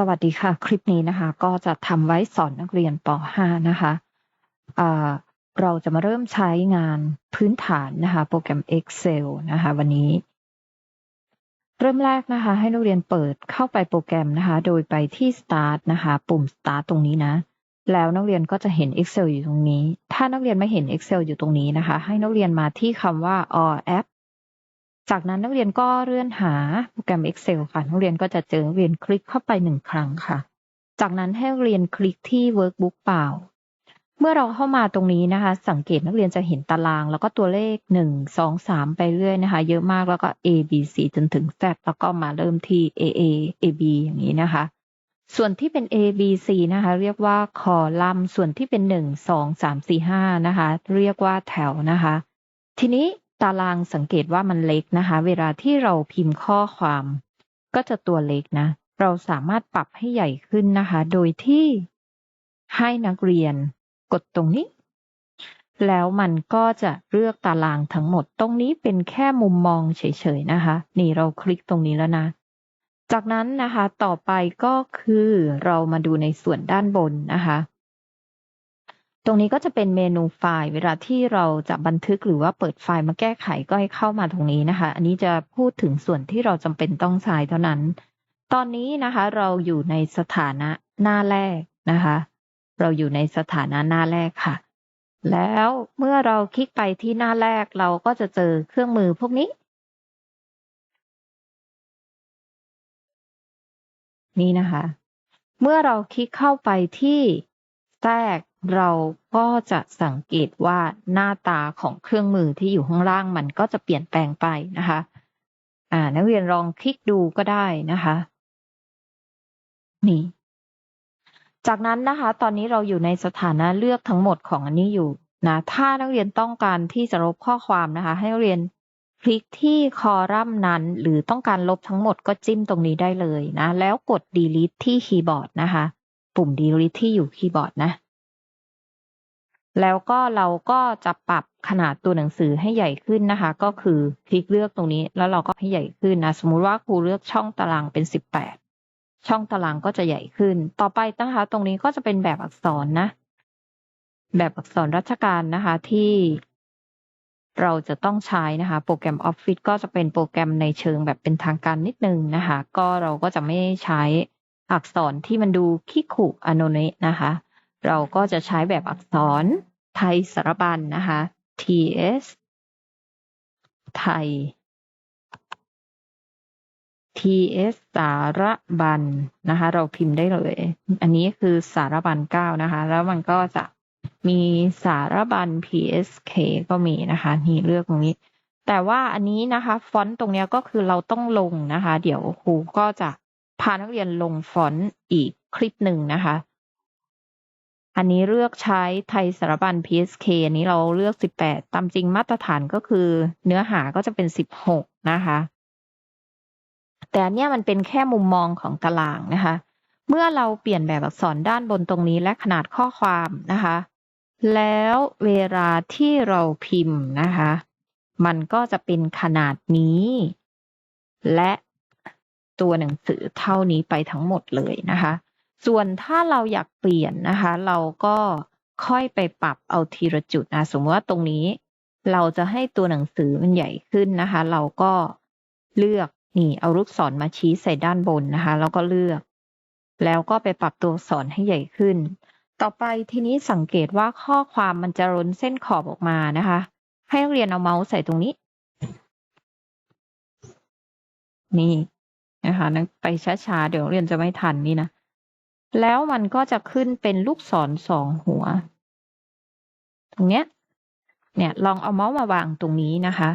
สวัสดีค่ะ คลิปนี้นะคะ ก็จะทำไว้สอนนักเรียนป .5 นะคะเราจะมาเริ่มใช้งานพื้นฐานนะคะโปรแกรม Excel นะคะวันนี้ เริ่มแรกนะคะ ให้นักเรียนเปิดเข้าไปโปรแกรมนะคะ โดยไปที่ Start นะคะ ปุ่ม Start ตรงนี้นะ แล้วนักเรียนก็จะเห็น Excel อยู่ตรงนี้ ถ้านักเรียนไม่เห็น Excel อยู่ตรงนี้นะคะ ให้นักเรียนมาที่คำว่า All App จากนั้นนักเรียนก็เลื่อนหาโปรแกรม Excel ค่ะ นักเรียนก็จะเจอนักเรียนคลิกเข้าไปหนึ่งครั้งค่ะ จากนั้นให้เรียนคลิกที่ Workbook เปล่า เมื่อเราเข้ามาตรงนี้นะคะ สังเกตนักเรียนจะเห็นตาราง แล้วก็ตัวเลขหนึ่งสองสามไปเรื่อยนะคะ เยอะมากแล้วก็ A B C จนถึง Z แล้วก็มาเริ่มที่ A A A B อย่างนี้นะคะ ส่วนที่เป็น A B C นะคะ เรียกว่าคอลัมน์ส่วนที่เป็นหนึ่งสองสามสี่ห้านะคะ เรียกว่าแถวนะคะ ทีนี้ ตารางสังเกตว่ามันเล็กนะคะ เวลาที่เราพิมพ์ข้อความ ก็จะตัวเล็กนะ เราสามารถปรับให้ใหญ่ขึ้นนะคะ โดยที่ให้นักเรียนกดตรงนี้ แล้วมันก็จะเลือกตารางทั้งหมด ตรงนี้เป็นแค่มุมมองเฉยๆนะคะ นี่เราคลิกตรงนี้แล้วนะ จากนั้นนะคะ ต่อไปก็คือเรามาดูในส่วนด้านบนนะคะ ตรงนี้ก็จะเป็นเมนูไฟล์ เวลาที่เราจะบันทึกหรือว่าเปิดไฟล์มาแก้ไขก็ให้เข้ามาตรงนี้นะคะ อันนี้จะพูดถึงส่วนที่เราจำเป็นต้องใช้เท่านั้น ตอนนี้นะคะ เราอยู่ในสถานะหน้าแรกนะคะ เราอยู่ในสถานะหน้าแรกค่ะ แล้วเมื่อเราคลิกไปที่หน้าแรกเราก็จะเจอเครื่องมือพวกนี้ นี่นะคะ เมื่อเราคลิกเข้าไปที่แทรก เราก็จะสังเกตว่าหน้าตาของเครื่องมือที่อยู่ข้างล่างมันก็จะเปลี่ยนแปลงไปนะคะ อ่า นักเรียนลองคลิกดูก็ได้นะคะ นี่ จากนั้นนะคะ ตอนนี้เราอยู่ในสถานะเลือกทั้งหมดของอันนี้อยู่นะ ถ้านักเรียนต้องการที่จะลบข้อความนะคะ ให้นักเรียนคลิกที่คอลัมน์นั้น หรือต้องการลบทั้งหมดก็จิ้มตรงนี้ได้เลยนะ แล้วกด delete ที่คีย์บอร์ดนะคะ ปุ่ม delete ที่อยู่คีย์บอร์ดนะ แล้วก็เราก็จะปรับขนาดตัวหนังสือให้ใหญ่ขึ้นนะคะ ก็คือคลิกเลือกตรงนี้ แล้วเราก็ให้ใหญ่ขึ้นนะ สมมุติว่าครูเลือกช่องตารางเป็นสิบแปดช่องตารางก็จะใหญ่ขึ้น ต่อไปนะคะ ตรงนี้ก็จะเป็นแบบอักษรนะ แบบอักษรราชการนะคะที่เราจะต้องใช้นะคะ โปรแกรม Office ก็จะเป็นโปรแกรมในเชิงแบบเป็นทางการนิดนึงนะคะ ก็เราก็จะไม่ใช้อักษรที่มันดูขี้ขู่อโนเนะนะคะ เราก็จะใช้แบบอักษรไทยสารบัญนนะคะ TS ไทย TS สารบัญนะคะ เราพิมพ์ได้เลย อันนี้คือสารบัญเก้านะคะ แล้วมันก็จะมีสารบัญ PSK ก็มีนะคะ นี่เลือกตรงนี้ แต่ว่าอันนี้นะคะฟอนต์ตรงนี้ก็คือเราต้องลงนะคะ เดี๋ยวครูก็จะพานักเรียนลงฟอนต์อีกคลิปหนึ่งนะคะ อันนี้เลือกใช้ไทยสารบัญ PSK อันนี้เราเลือก 18 ตามจริงมาตรฐานก็คือ เนื้อหาก็จะเป็น 16 นะคะ แต่เนี้ยมันเป็นแค่มุมมองของตารางนะคะ เมื่อเราเปลี่ยนแบบอักษรด้านบนตรงนี้และขนาดข้อความนะคะ แล้วเวลาที่เราพิมพ์นะคะ มันก็จะเป็นขนาดนี้ และตัวหนังสือเท่านี้ไปทั้งหมดเลยนะคะ ส่วนถ้าเราอยากเปลี่ยนนะคะ เราก็ค่อยไปปรับเอาทีละจุดนะสมมติว่าตรงนี้ เราจะให้ตัวหนังสือมันใหญ่ขึ้นนะคะ เราก็เลือกนี่เอาลูกศรมาชี้ใส่ด้านบนนะคะ แล้วก็เลือก แล้วก็ไปปรับตัวสอักษรให้ใหญ่ขึ้น ต่อไปทีนี้สังเกตว่าข้อความมันจะล้นเส้นขอบออกมานะคะ ให้นักเรียนเอาเมาส์ใส่ตรงนี้ นี่นะคะไปช้าๆเดี๋ยวเรียนจะไม่ทันนี่นะ แล้วมันก็จะขึ้นเป็นลูกศรสองหัว ตรงเนี้ย เนี่ยลองเอาเมาส์มาวางตรงนี้นะคะ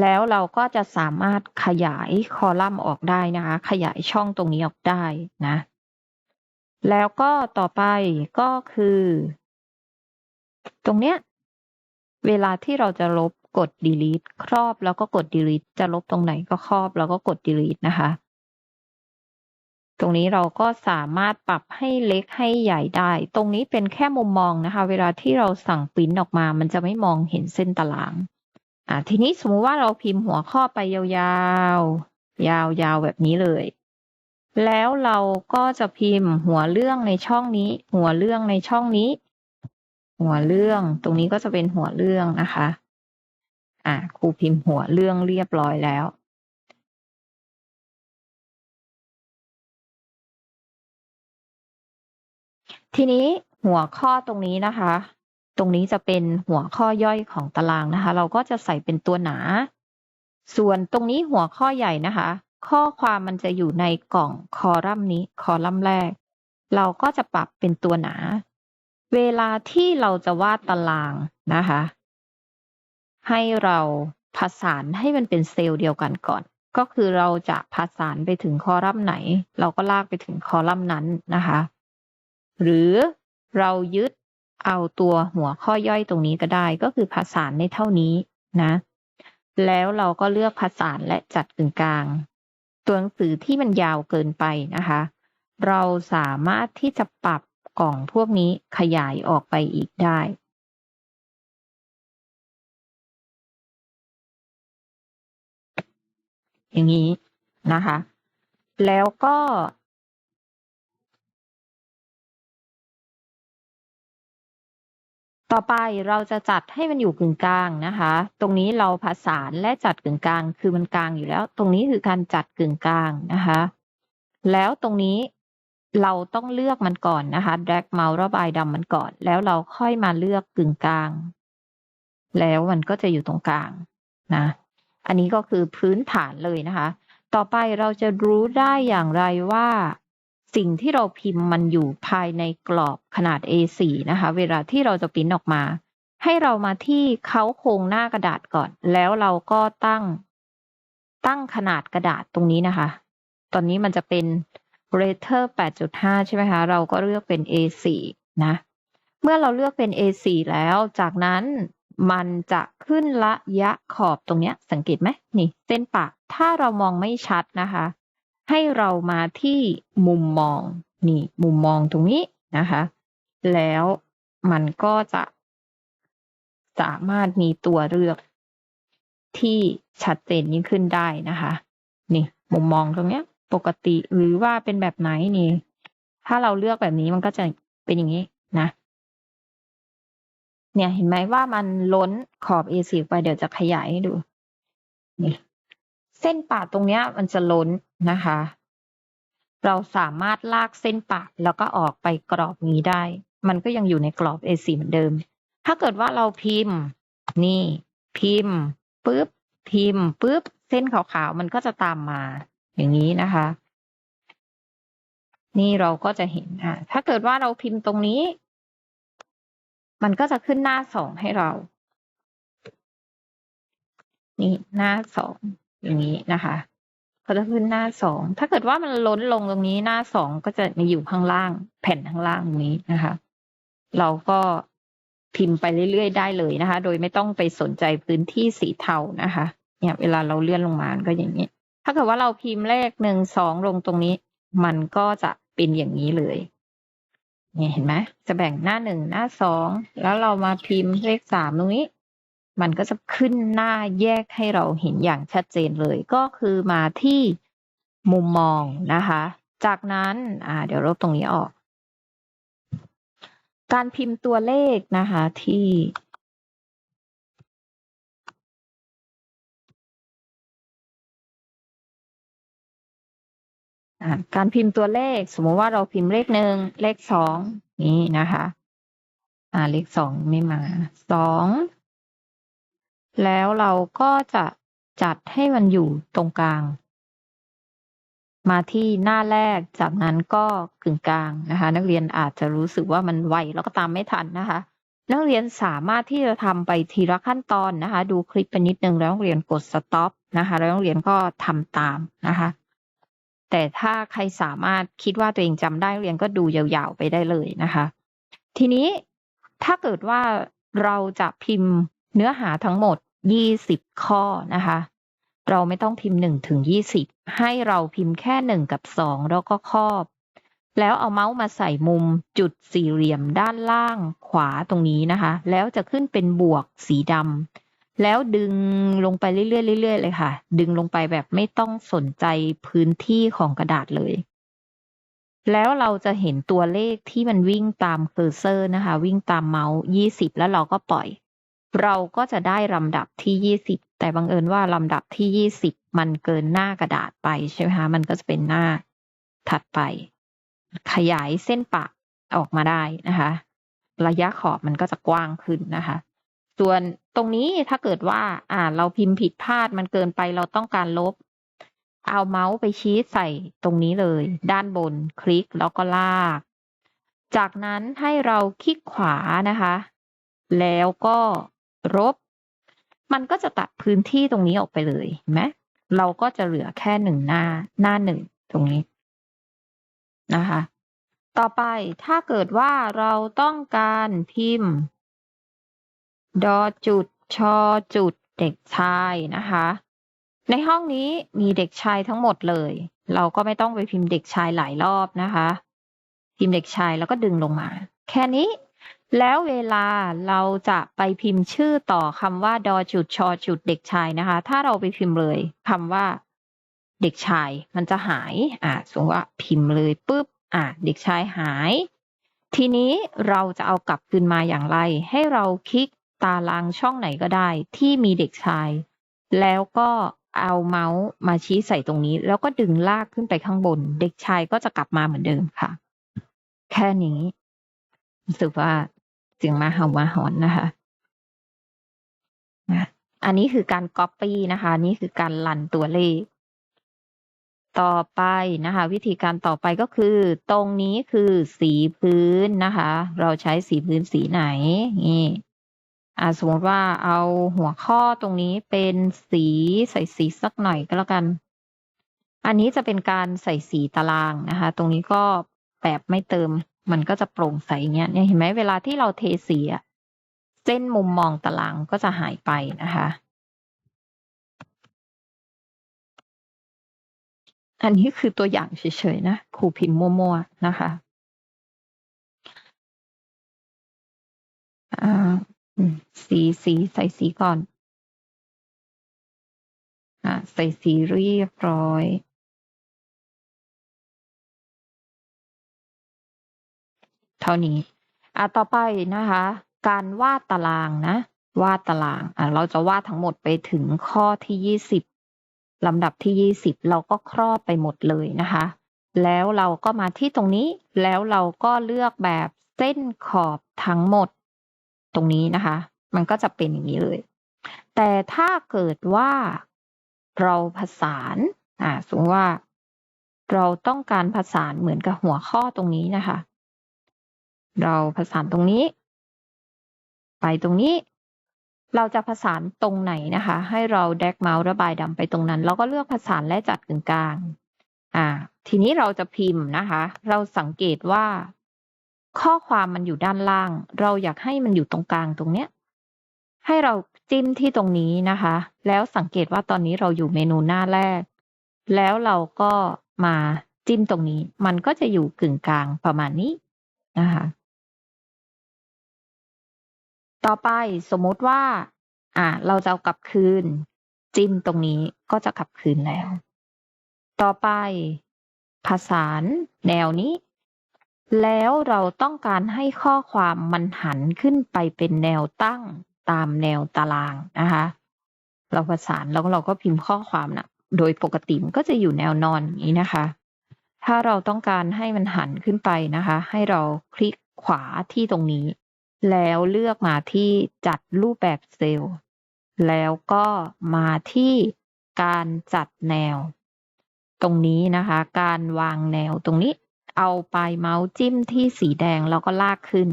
แล้วเราก็จะสามารถขยายคอลัมน์ออกได้นะคะ ขยายช่องตรงนี้ออกได้นะ แล้วก็ต่อไปก็คือ ตรงเนี้ย เวลาที่เราจะลบกด delete ครอบแล้วก็กด delete จะลบตรงไหนก็ครอบแล้วก็กด delete นะคะ ตรงนี้เราก็สามารถปรับให้เล็กให้ใหญ่ได้ ตรงนี้เป็นแค่มุมมองนะคะ เวลาที่เราสั่งปริ้นออกมา มันจะไม่มองเห็นเส้นตาราง อ่าทีนี้สมมุติว่าเราพิมพ์หัวข้อไปยาวๆ ยาวๆแบบนี้เลย แล้วเราก็จะพิมพ์หัวเรื่องในช่องนี้ หัวเรื่องในช่องนี้ หัวเรื่อง ตรงนี้ก็จะเป็นหัวเรื่องนะคะ อ่าครูพิมพ์หัวเรื่องเรียบร้อยแล้ว ทีนี้หัวข้อตรงนี้นะคะ ตรงนี้จะเป็นหัวข้อย่อยของตารางนะคะ เราก็จะใส่เป็นตัวหนา ส่วนตรงนี้หัวข้อใหญ่นะคะ ข้อความมันจะอยู่ในกล่องคอลัมน์นี้คอลัมน์แรก เราก็จะปรับเป็นตัวหนา เวลาที่เราจะวาดตารางนะคะ ให้เราผสานให้มันเป็นเซลล์เดียวกันก่อน ก็คือเราจะผสานไปถึงคอลัมน์ไหน เราก็ลากไปถึงคอลัมน์นั้นนะคะ หรือเรายึดเอาตัวหัวข้อย่อยตรงนี้ก็ได้ ก็คือผสานในเท่านี้นะ แล้วเราก็เลือกผสานและจัดกึ่งกลาง ตัวหนังสือที่มันยาวเกินไปนะคะ เราสามารถที่จะปรับกล่องพวกนี้ขยายออกไปอีกได้อย่างนี้นะคะ แล้วก็ ต่อไปเราจะจัดให้มันอยู่กึ่งกลางนะคะ ตรงนี้เราผสานและจัดกึ่งกลาง คือมันกลางอยู่แล้ว ตรงนี้คือการจัดกึ่งกลางนะคะ แล้วตรงนี้เราต้องเลือกมันก่อนนะคะ drag เมาส์ระบายดำมันก่อน แล้วเราค่อยมาเลือกกึ่งกลาง แล้วมันก็จะอยู่ตรงกลางนะ อันนี้ก็คือพื้นฐานเลยนะคะ ต่อไปเราจะรู้ได้อย่างไรว่า สิ่งที่เราพิมพ์มันอยู่ภายในกรอบขนาด A4 นะคะ เวลาที่เราจะปริ้นออกมา ให้เรามาที่เขาโครงหน้ากระดาษก่อน แล้วเราก็ตั้ง ตั้งขนาดกระดาษตรงนี้นะคะ ตอนนี้มันจะเป็น r a t e r 8.5 ใช่ไหมคะ เราก็เลือกเป็น A4 นะ เมื่อเราเลือกเป็น A4 แล้ว จากนั้นมันจะขึ้นระยะขอบตรงนี้สังเกตไหมนี่ เส้นปะถ้าเรามองไม่ชัดนะคะ ให้เรามาที่มุมมองนี่มุมมองตรงนี้นะคะ แล้วมันก็จะสามารถมีตัวเลือกที่ชัดเจนยิ่งขึ้นได้นะคะ นี่มุมมองตรงเนี้ย ปกติหรือว่าเป็นแบบไหนนี่ ถ้าเราเลือกแบบนี้มันก็จะเป็นอย่างนี้นะ เนี่ยเห็นไหมว่ามันล้นขอบ A4 ไปเดี๋ยวจะขยายให้ดู นี่ เส้นปาดตรงเนี้ยมันจะล้นนะคะ เราสามารถลากเส้นปาดแล้วก็ออกไปกรอบนี้ได้ มันก็ยังอยู่ในกรอบ A4 เหมือนเดิม ถ้าเกิดว่าเราพิมพ์ นี่ พิมพ์ปุ๊บพิมพ์ปุ๊บเส้นขาวๆมันก็จะตามมา อย่างนี้นะคะ นี่เราก็จะเห็นอะถ้าเกิดว่าเราพิมพ์ตรงนี้ มันก็จะขึ้นหน้าสองให้เรา นี่หน้าสอง อย่างนี้นะคะก็จะขึ้นหน้าสองถ้าเกิดว่ามันล้นลงตรงนี้หน้าสองก็จะมาอยู่ข้างล่าง แผ่นข้างล่างตรงนี้นะคะ เราก็พิมพ์ไปเรื่อยๆได้เลยนะคะ โดยไม่ต้องไปสนใจพื้นที่สีเทานะคะ เนี่ย เวลาเราเลื่อนลงมาก็อย่างนี้ ถ้าเกิดว่าเราพิมพ์เลขหนึ่งสองลงตรงนี้ มันก็จะเป็นอย่างนี้เลยเนี่ยเห็นไหมจะแบ่งหน้าหนึ่งหน้าสองแล้วเรามาพิมพ์เลขสามตรงนี้ มันก็จะขึ้นหน้าแยกให้เราเห็นอย่างชัดเจนเลย ก็คือมาที่มุมมองนะคะ จากนั้นอ่าเดี๋ยวลบตรงนี้ออก การพิมพ์ตัวเลขนะคะที่การพิมพ์ตัวเลขสมมติว่าเราพิมพ์เลขหนึ่งเลขสองนี้นะคะ อ่าเลขสองไม่มาสอง แล้วเราก็จะจัดให้มันอยู่ตรงกลาง มาที่หน้าแรกจากนั้นก็กึ่งกลางนะคะ นักเรียนอาจจะรู้สึกว่ามันไวแล้วก็ตามไม่ทันนะคะ นักเรียนสามารถที่จะทำไปทีละขั้นตอนนะคะ ดูคลิปไปนิดนึงแล้วนักเรียนกด stop นะคะ แล้วนักเรียนก็ทำตามนะคะ แต่ถ้าใครสามารถคิดว่าตัวเองจำได้เรียนก็ดูยาวๆไปได้เลยนะคะ ทีนี้ถ้าเกิดว่าเราจะพิมพ์ เนื้อหาทั้งหมด 20 ข้อนะคะ เราไม่ต้องพิมพ์1ถึง20 ให้เราพิมพ์แค่ 1 กับ 2 แล้วก็ครอบ แล้วเอาเมาส์มาใส่มุมจุดสี่เหลี่ยมด้านล่างขวาตรงนี้นะคะ แล้วจะขึ้นเป็นบวกสีดำแล้วดึงลงไปเรื่อยๆเรื่อยๆเลยค่ะ ดึงลงไปแบบไม่ต้องสนใจพื้นที่ของกระดาษเลยแล้วเราจะเห็นตัวเลขที่มันวิ่งตามเคอร์เซอร์นะคะ วิ่งตามเมาส์ยี่สิบแล้วเราก็ปล่อย เราก็จะได้ลำดับที่ยี่สิบแต่บังเอิญว่าลำดับที่ยี่สิบมันเกินหน้ากระดาษไปใช่ไหมคะมันก็จะเป็นหน้าถัดไป ขยายเส้นปะออกมาได้นะคะ ระยะขอบมันก็จะกว้างขึ้นนะคะ ส่วนตรงนี้ถ้าเกิดว่าอ่าเราพิมพ์ผิดพลาดมันเกินไปเราต้องการลบ เอาเมาส์ไปชี้ใส่ตรงนี้เลย ด้านบนคลิกแล้วก็ลาก จากนั้นให้เราคลิกขวานะคะ แล้วก็ ลบมันก็จะตัดพื้นที่ตรงนี้ออกไปเลยเห็นไหมเราก็จะเหลือแค่หนึ่งหน้าหน้าหนึ่งตรงนี้นะคะ ต่อไปถ้าเกิดว่าเราต้องการพิมพ์ ดอจุดชอจุดเด็กชายนะคะ ในห้องนี้มีเด็กชายทั้งหมดเลย เราก็ไม่ต้องไปพิมพ์เด็กชายหลายรอบนะคะ พิมพ์เด็กชายแล้วก็ดึงลงมา แค่นี้ แล้วเวลาเราจะไปพิมพ์ชื่อต่อคำว่า ดอจุดชอจุดเด็กชายนะคะ ถ้าเราไปพิมพ์เลยคำว่า เด็กชาย มันจะหาย อ่าสมมติว่าพิมพ์เลยปุ๊บ อ่าเด็กชายหาย ทีนี้เราจะเอากลับคืนมาอย่างไร ให้เราคลิกตารางช่องไหนก็ได้ ที่มีเด็กชาย แล้วก็เอาเมาส์มาชี้ใส่ตรงนี้ แล้วก็ดึงลากขึ้นไปข้างบน เด็กชายก็จะกลับมาเหมือนเดิมค่ะ แค่นี้รู้สึกว่า เสียงมาเห่ามาหอนนะคะอันนี้คือการก๊อปปี้นะคะ นี่คือการลันตัวเลข ต่อไปนะคะ วิธีการต่อไปก็คือ ตรงนี้คือสีพื้นนะคะ เราใช้สีพื้นสีไหนนี่อ่าสมมติว่าเอาหัวข้อตรงนี้เป็นสีใส่สีสักหน่อยก็แล้วกัน อันนี้จะเป็นการใส่สีตารางนะคะ ตรงนี้ก็แบบไม่เติม มันก็จะโปร่งใสเงี้ยเนี่ยเห็นไหมเวลาที่เราเทสีอะเส้นมุมมองตารางก็จะหายไปนะคะ อันนี้คือตัวอย่างเฉยๆนะครูพิมพ์มั่วๆนะคะอ่าสีสีใส่สีก่อนอ่าใส่สีเรียบร้อย เท่านี้อ่าต่อไปนะคะ การวาดตารางนะ วาดตารางอ่าเราจะวาดทั้งหมดไปถึงข้อที่ยี่สิบลำดับที่ยี่สิบเราก็ครอบไปหมดเลยนะคะ แล้วเราก็มาที่ตรงนี้ แล้วเราก็เลือกแบบเส้นขอบทั้งหมด ตรงนี้นะคะ มันก็จะเป็นอย่างนี้เลย แต่ถ้าเกิดว่าเราผสานอ่าสมมติว่า เราต้องการผสานเหมือนกับหัวข้อตรงนี้นะคะ เราผสานตรงนี้ ไปตรงนี้ เราจะผสานตรงไหนนะคะ ให้เราแดกเมาส์ระบายดำไปตรงนั้น เราก็เลือกผสานและจัดกึ่งกลาง อ่า ทีนี้เราจะพิมพ์นะคะ เราสังเกตว่า ข้อความมันอยู่ด้านล่าง เราอยากให้มันอยู่ตรงกลางตรงเนี้ย ให้เราจิ้มที่ตรงนี้นะคะ แล้วสังเกตว่าตอนนี้เราอยู่เมนูหน้าแรก แล้วเราก็มาจิ้มตรงนี้ มันก็จะอยู่กึ่งกลางประมาณนี้นะคะ ต่อไปสมมติว่า อ่า เราจะเอากลับคืน จิ้มตรงนี้ก็จะกลับคืนแล้ว ต่อไปผสานแนวนี้ แล้วเราต้องการให้ข้อความมันหันขึ้นไปเป็นแนวตั้งตามแนวตารางนะคะ เราประสานแล้วเราก็พิมพ์ข้อความนะโดยปกติมันก็จะอยู่แนวนอนอย่างนี้นะคะ ถ้าเราต้องการให้มันหันขึ้นไปนะคะ ให้เราคลิกขวาที่ตรงนี้ แล้วเลือกมาที่จัดรูปแบบเซลล์ แล้วก็มาที่การจัดแนว ตรงนี้นะคะ การวางแนวตรงนี้ เอาปลายเมาส์จิ้มที่สีแดงแล้วก็ลากขึ้น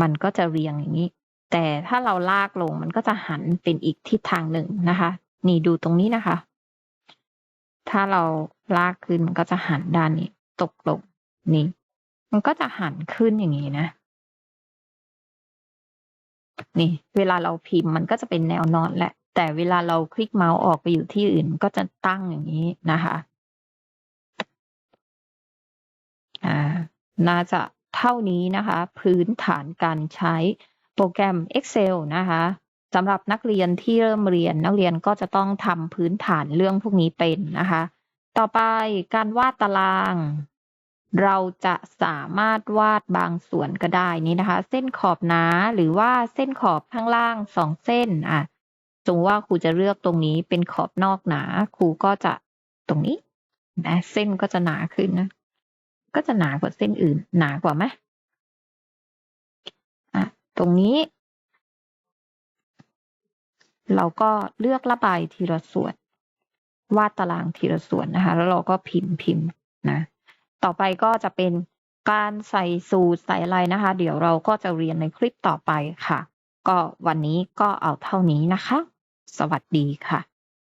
มันก็จะเรียงอย่างนี้ แต่ถ้าเราลากลงมันก็จะหันเป็นอีกทิศทางหนึ่งนะคะ นี่ดูตรงนี้นะคะ ถ้าเราลากขึ้นมันก็จะหันด้านนี้ ตกลงนี่ มันก็จะหันขึ้นอย่างนี้นะ นี่ เวลาเราพิมพ์มันก็จะเป็นแนวนอนแหละ แต่เวลาเราคลิกเมาส์ออกไปอยู่ที่อื่นก็จะตั้งอย่างนี้นะคะ อ่า น่าจะเท่านี้นะคะ พื้นฐานการใช้โปรแกรม Excel นะคะสำหรับนักเรียนที่เริ่มเรียนนักเรียนก็จะต้องทำพื้นฐานเรื่องพวกนี้เป็นนะคะ ต่อไปการวาดตาราง เราจะสามารถวาดบางส่วนก็ได้นี่นะคะ เส้นขอบหนาหรือว่าเส้นขอบข้างล่างสองเส้นอะสมมติว่าครูจะเลือกตรงนี้เป็นขอบนอกหนาครูก็จะตรงนี้นะเส้นก็จะหนาขึ้นนะก็จะหนากว่าเส้นอื่น หนากว่าไหมอะตรงนี้ เราก็เลือกระบายทีละส่วน วาดตารางทีละส่วนนะคะ แล้วเราก็พิมพ์พิมพ์นะ ต่อไปก็จะเป็นการใส่สูตรใส่อะไรนะคะ เดี๋ยวเราก็จะเรียนในคลิปต่อไปค่ะ ก็วันนี้ก็เอาเท่านี้นะคะ สวัสดีค่ะ